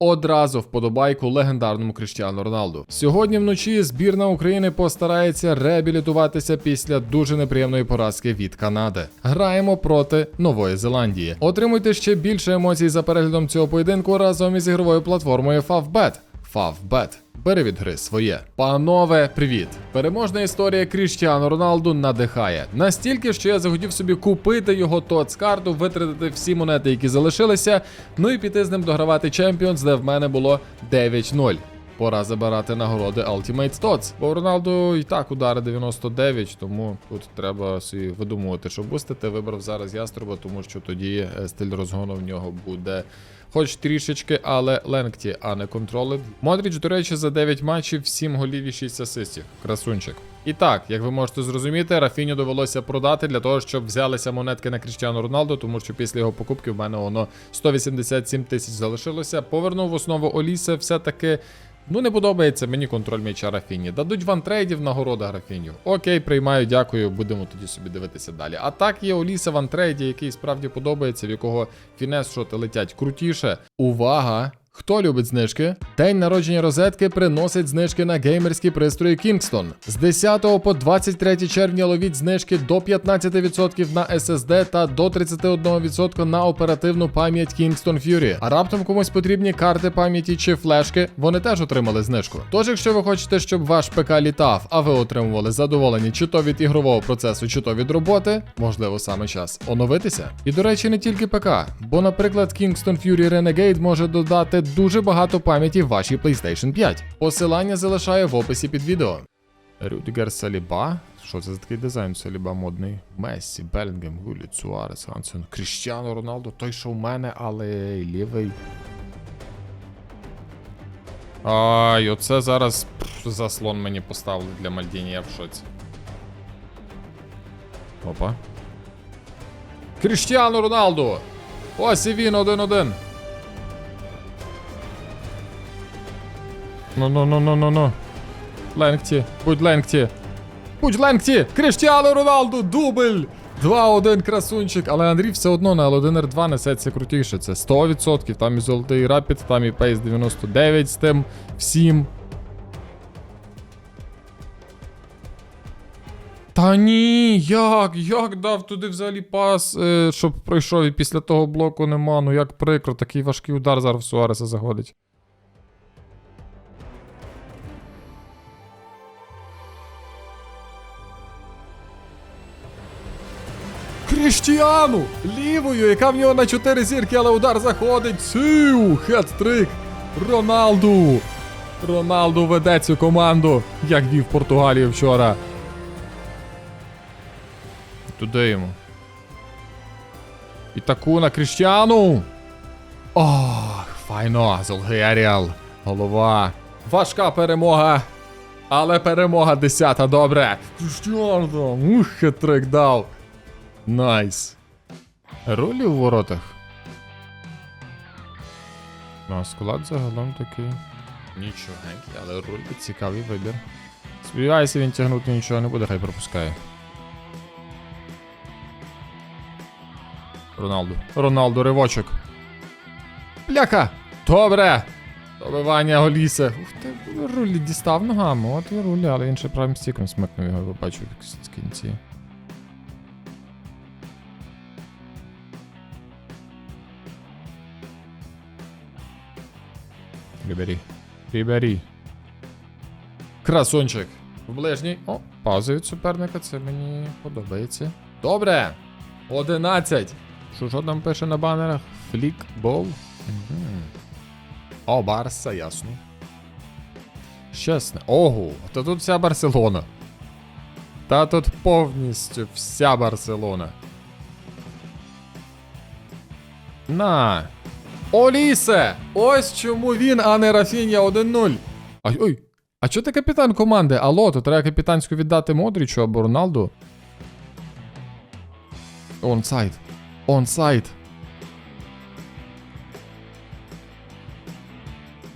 одразу вподобайку легендарному Кріштіану Роналду. Сьогодні вночі збірна України постарається реабілітуватися після дуже неприємної поразки від Канади. Граємо проти Нової Зеландії. Отримуйте ще більше емоцій за переглядом цього поєдинку разом із ігровою платформою Favbet. Favbet. Бери від гри своє. Панове, привіт! Переможна історія Кріштіану Роналду надихає. Настільки, що я захотів собі купити його тоц-карту, витратити всі монети, які залишилися, ну і піти з ним догравати Champions, де в мене було 9-0. Пора забирати нагороди Ultimate Tots. Бо Роналду і так удари 99, тому тут треба собі видумувати, що бустити. Вибрав зараз яструба, тому що тоді е, стиль розгону в нього буде. Хоч трішечки, але ленгті, а не контролед. Модріч, до речі, за 9 матчів, 7 голів і 6 асистів. Красунчик. І так, як ви можете зрозуміти, Рафіню довелося продати для того, щоб взялися монетки на Кріштіану Роналду, тому що після його покупки в мене воно 187 тисяч залишилося. Повернув в основу Оліса, все-таки. Ну, не подобається мені контроль м'яча Рафіні. Дадуть вантрейдів нагорода Графіню. Окей, приймаю, дякую, будемо тоді собі дивитися далі. А так є Оліса ван трейді, який справді подобається, в якого фінес шоти летять крутіше. Увага! Хто любить знижки? День народження розетки приносить знижки на геймерські пристрої Kingston. З 10 по 23 червня ловіть знижки до 15% на SSD та до 31% на оперативну пам'ять Kingston Fury. А раптом комусь потрібні карти пам'яті чи флешки, вони теж отримали знижку. Тож, якщо ви хочете, щоб ваш ПК літав, а ви отримували задоволені чи то від ігрового процесу, чи то від роботи, можливо, саме час оновитися. І до речі, не тільки ПК, бо, наприклад, Kingston Fury Renegade може додати дуже багато пам'яті в вашій PlayStation 5. Посилання залишаю в описі під відео. Рюдігер Саліба. Що це за такий дизайн Саліба модний? Мессі, Белінгем, Гуліт, Суарес, Хансен, Кріштіану Роналду, той, що в мене, але лівий. Ай, оце зараз пф, заслон мені поставили для Мальдіні, я в шоці. Опа. Кріштіану Роналду! Ось і він один-один. Ну-ну-ну-ну-ну-ну. Ленгті, будь Ленгті. Будь Ленгті! Кріштіану Роналду, дубль! 2-1 красунчик, але Андрій все одно на L1 R2 несеться крутіше. Це 100%. Там і золотий рапід, там і Pace 99 з тим всім. Та ні, як? Як дав туди взагалі пас, е, щоб пройшов і після того блоку нема. Ну як прикро, такий важкий удар зараз в Суареса заходить. Кріштіану! Лівою, яка в нього на 4 зірки, але удар заходить. Сю! Хет-трик! Роналду! Роналду веде цю команду, як вів Португалію вчора. Туди йому. І таку на Кріштіану. Ох, файно, Золгий Аріал. Голова. Важка перемога. Але перемога десята, добре. Кріштіану, ух, хет-трик дав. Найс. Ролі в воротах. Ну, а склад загалом такий. Нічогенький, але роль цікавий вибір. Сподіваюся, він тягнути нічого не буде, хай пропускає. Роналду. Роналду, ривочок. Пляха! Добре! Добивання Голісе. Ух ти, рулі дістав ногами, от і рулі, але він ще правим стіком смикнув його, побачив в кінці. Рібері. Рібері. Красунчик. В ближній. О, пауза від суперника, це мені подобається. Добре. 11. Що ж там пише на банерах? Флікбол. Угу. О, Барса, ясно. Щасне. Ого, та тут вся Барселона. Та тут повністю вся Барселона. На. Олісе! Ось чому він, а не Рафінія 1-0. Ай, ой. А чого ти капітан команди? Алло, то треба капітанську віддати Модрічу або Роналду. Онсайд. Онсайд.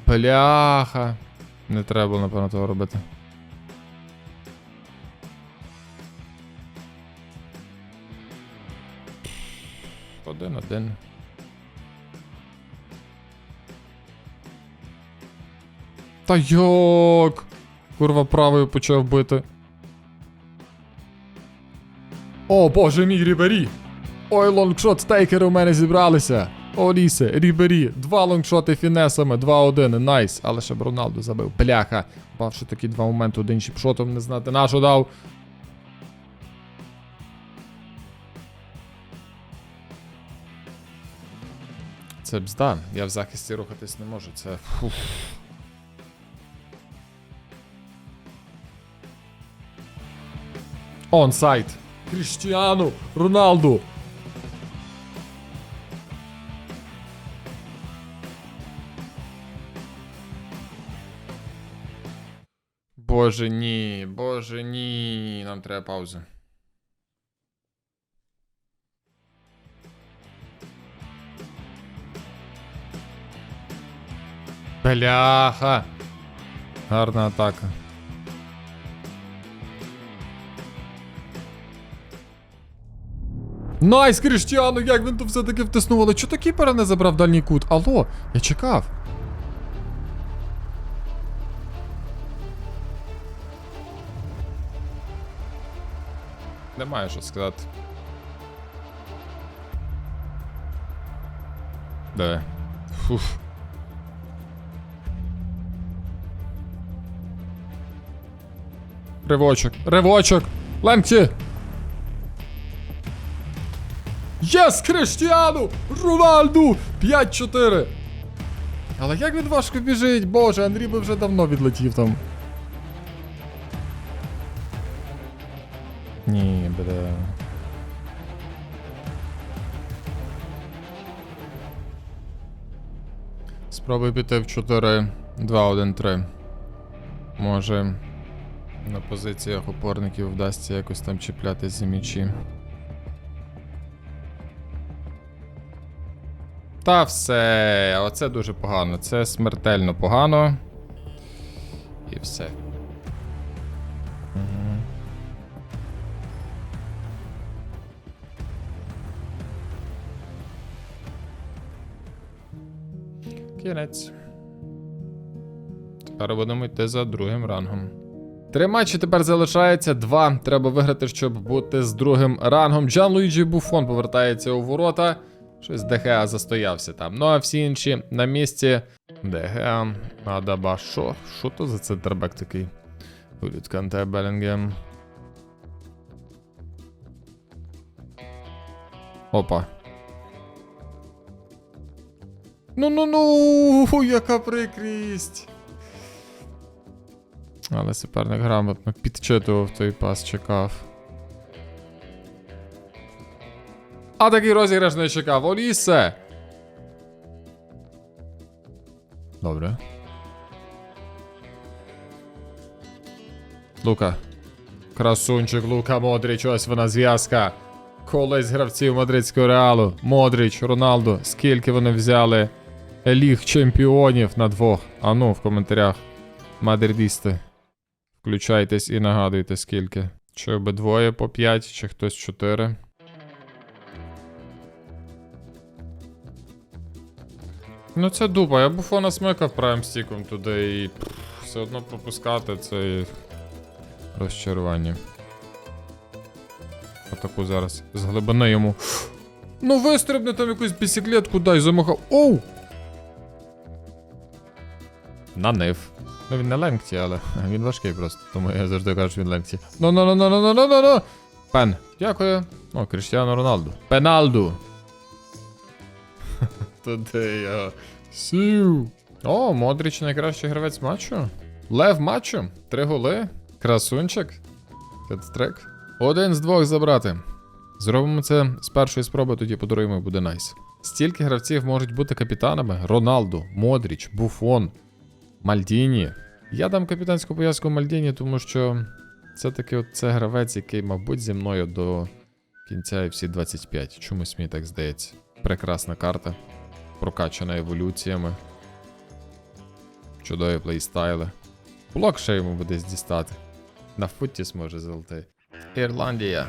Бляха. Не треба було, напевно, того робити. Один-один. Та як? Курва правою почав бити. О, боже мій Рібері! Ой, лонгшот стейкери у мене зібралися. Олісе, Рібері, два лонгшоти фінесами, 2-1, найс. Але ще б Роналду забив. Бляха. Бавши такі два моменти, один чіпшотом не знати, на дав. Це бзда. Я в захисті рухатись не можу. Це. Фух. Онсайд. Кріштіану Роналду. Боже ні, боже ні. Нам треба пауза. Бляха. Гарна атака. Найс, Кріштіану, як він тут все-таки втиснув, але чого кіпера не забрав дальній кут? Алло, я чекав. Немає що сказати. Де? Фуф. Ривочок, ривочок! Лемці! Єс, Криштіану! Рональду! 5-4! Але як він важко біжить, боже, Андрій би вже давно відлетів там. Ні, бля. Спробуй піти в 4, 2, 1, 3. Може, на позиціях опорників вдасться якось там чіплятись за м'ячі. Та все, оце дуже погано. Це смертельно погано. І все. Кінець. Тепер будемо йти за другим рангом. Три матчі тепер залишається. Два. Треба виграти, щоб бути з другим рангом. Джан Луїджі Буфон повертається у ворота. Щось ДГА застоявся там. Ну а всі інші на місці. ДГА, Адаба. Що? Що то за центрбек такий? Виліт Канте Белінгем. Опа. Ну-ну-ну, яка прикрість. Але суперник грамотно підчитував той пас, чекав. А такий розіграш не чекав. Олісе! Добре. Лука. Красунчик Лука Модріч, ось вона зв'язка. Колись гравців мадридського реалу. Модріч, Роналду. Скільки вони взяли ліг чемпіонів на двох? Ану, в коментарях. Мадридісти. Включайтесь і нагадуйте скільки. Чи обидвоє по 5, чи хтось 4. Ну це дупа, я буфона смикав прайм стіком туди і пф, все одно пропускати це розчарування. Отаку зараз з глибини йому. Ну вистрибни там якусь бісіклетку дай замахав. Оу! Нанив. Ну він не ленгті, але він важкий просто, тому я завжди кажу, що він ленгті. Ну ну ну ну ну ну ну ну ну Пен. Дякую. О, Кріштіану Роналду. Пеналду. Туди я. Сів. О, Модріч найкращий гравець матчу. Лев матчу. Три голи. Красунчик. Хедстрек. Один з двох забрати. Зробимо це з першої спроби, тоді подаруємо буде найс. Стільки гравців можуть бути капітанами: Роналду, Модріч, Буфон, Мальдіні. Я дам капітанську пов'язку Мальдіні, тому що це таки от це гравець, який, мабуть, зі мною до кінця FC 25. Чомусь мені так здається. Прекрасна карта. Прокачана еволюціями. Чудові плейстайли. Блок ще йому буде дістати. На футті зможе золотий. Ірландія.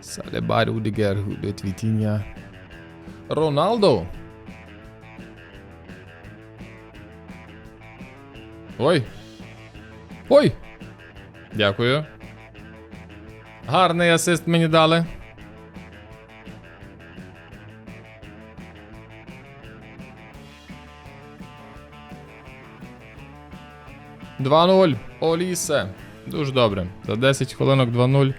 Салеба Рудігер, Гудет Вітіння. Роналдо. Ой. Ой! Дякую. Гарний асист мені дали. Два 0 Олісе. Дуже добре. За 10 хвилинок 2-0.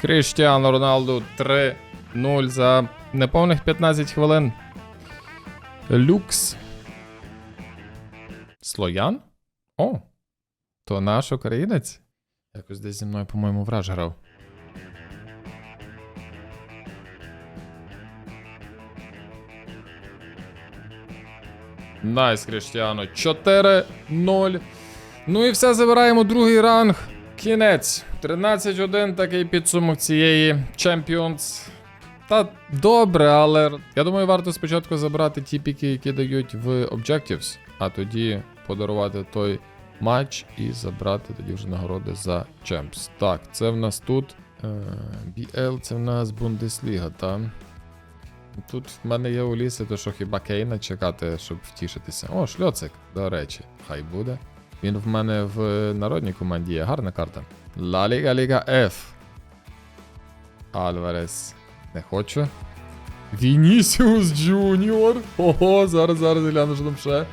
Кріштіану Роналду 3-0 за неповних 15 хвилин. Люкс. Слоян? О! То наш українець? Якось десь зі мною, по-моєму, враж грав. Найс, Кріштіано. 4-0. Ну і все, забираємо другий ранг. Кінець. 13-1 такий підсумок цієї Champions. Та добре, але я думаю, варто спочатку забрати ті піки, які дають в Objectives, а тоді подарувати той матч і забрати тоді вже нагороди за Champs. Так, це в нас тут. е, BL, це в нас Бундесліга, та. Тут в мене є Уліси, то що хіба Кейна чекати, щоб втішитися. О, шльоцик, до речі, хай буде. Він в мене в народній команді є. Гарна карта. Ла Ліга Ліга F. Альварес. Не хочу. Вінісіус Джуніор. Ого, зараз, зараз гляну, що там ще.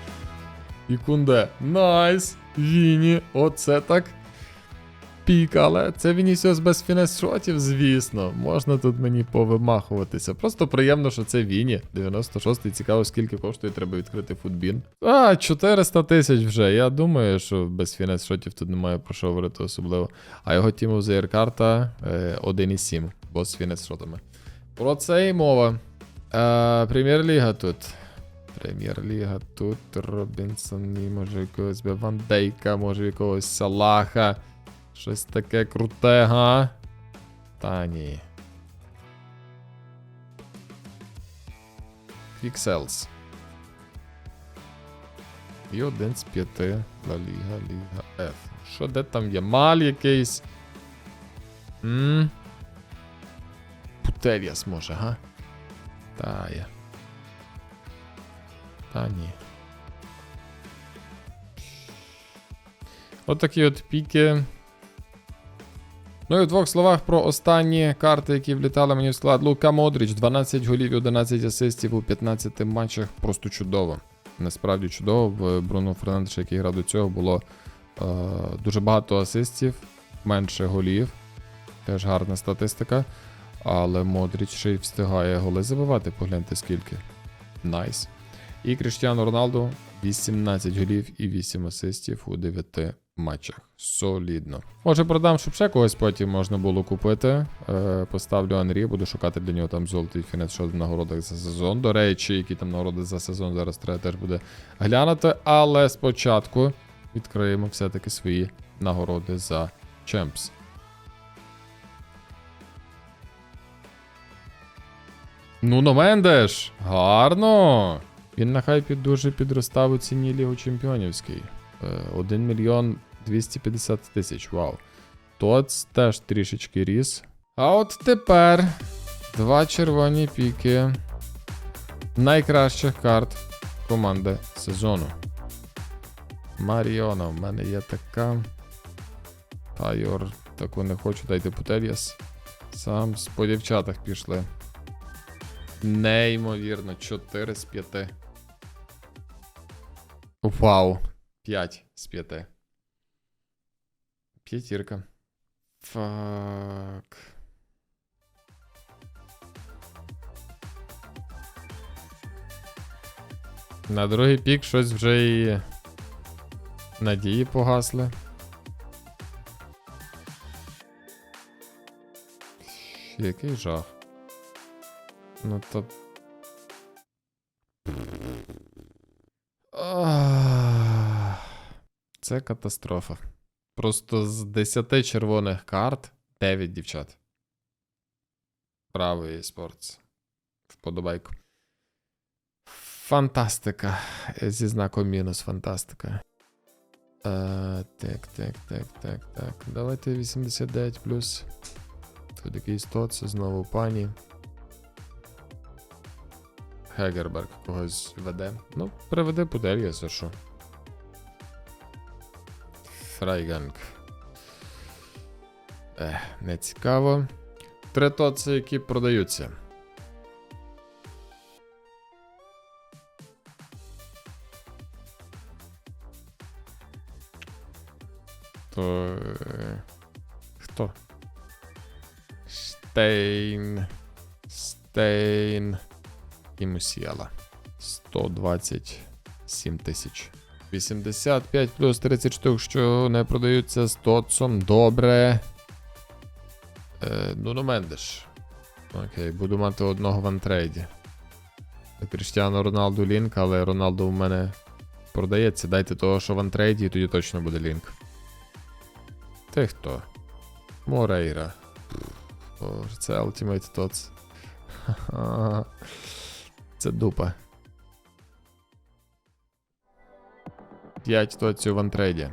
І Кунде. Найс. Віні. Оце так. Пік, але це Вінісіус без фінес-шотів, звісно. Можна тут мені повимахуватися. Просто приємно, що це Віні. 96-й, цікаво, скільки коштує, треба відкрити футбін. А, 400 тисяч вже. Я думаю, що без фінес-шотів тут немає про що говорити особливо. А його тіму з карта е, 1,7, бо з фінес-шотами. Про це і мова. Е, Прем'єр-ліга тут. Прем'єр-ліга тут. Робінсон, може якогось Ван Дейка, може якогось Салаха. Щось таке круте, га? Та ні. Фікселс. І один з п'яти Ла Ліга, Ліга F. Що де там є? Маль якийсь? М? Путельяс може, га? Та є. Та ні. От от піки. Ну і в двох словах про останні карти, які влітали мені в склад. Лука Модріч, 12 голів і 11 асистів у 15 матчах. Просто чудово. Насправді чудово. В Бруно Фернандеша, який грав до цього, було е, дуже багато асистів, менше голів. Теж гарна статистика. Але Модріч ще й встигає голи забивати, погляньте скільки. Найс. І Кріштіану Роналду 18 голів і 8 асистів у 9 матчах. Солідно. Може продам, щоб ще когось потім можна було купити. Е, поставлю Анрі, буду шукати для нього там золотий фінес що в нагородах за сезон. До речі, які там нагороди за сезон зараз треба теж буде глянути. Але спочатку відкриємо все-таки свої нагороди за Чемпс. Ну, Мендеш! Гарно! Він на хайпі дуже підростав у ціні Лігу Чемпіонівський. Е, 1 мільйон 250 тисяч, вау. Тоц теж трішечки ріс. А от тепер два червоні піки найкращих карт команди сезону. Маріона, в мене є така. Тайор, таку не хочу, дайте Путельяс. Сам по дівчатах пішли. Неймовірно, 4 з 5. Вау. 5 з 5. П'ятірка. Фак. На другий пік щось вже і надії погасли. Який жах. Ну то. Це катастрофа. Просто з 10 червоних карт 9 дівчат. Браво, eSports. Вподобайку. Фантастика. Зі знаком мінус фантастика. Е, так, так, так, так, так. Давайте 89 плюс. Тут якийсь тот, це знову пані. Хегерберг когось веде. Ну, приведе Пудель, за що. Фрайганг. Ех, не цікаво. Три тоци, які продаються. То. е, Хто? Штейн. Стейн. І Мусіала. 127 тисяч. 85 плюс 30 штук, що не продаються з Тотсом. Добре. Е, Нуно Мендеш. Окей, буду мати одного в антрейді. Кріштіану Роналду лінк, але Роналду в мене продається. Дайте того, що в антрейді, і тоді точно буде лінк. Ти хто? Морейра. Це Ultimate Tots. Це дупа. 5 тоців в антрейді.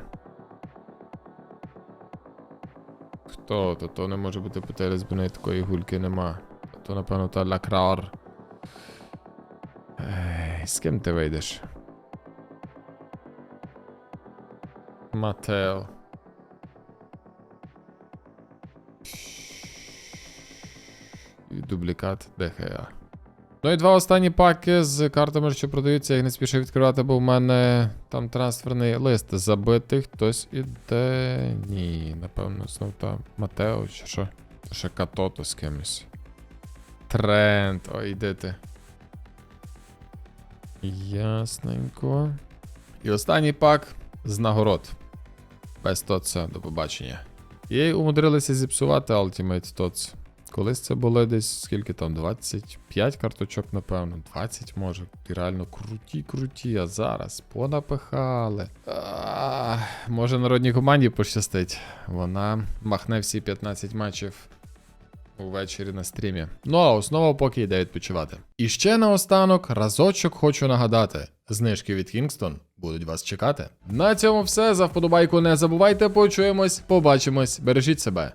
Хто то? То не може бути Петерес, бо такої гульки нема. То, напевно, та Лакрар. З ким ти вийдеш? Матео. Дублікат ДХА. Ну і два останні паки з картами, що продаються, я їх не спішив відкривати, бо в мене там трансферний лист забитий. Хтось іде. Ні, напевно, знов там Матео чи що. Ще Катото з кимось. Тренд, ой, йди ти. Ясненько. І останній пак з нагород. Без тоца, до побачення. І умудрилися зіпсувати Ultimate Tots. Колись це було десь скільки там, 25 карточок, напевно, 20 може. І реально круті, круті, а зараз понапихали. А, може народній команді пощастить. Вона махне всі 15 матчів увечері на стрімі. Ну а основа поки йде відпочивати. І ще наостанок разочок хочу нагадати: знижки від Kingston будуть вас чекати. На цьому все. За вподобайку не забувайте. Почуємось, побачимось, бережіть себе.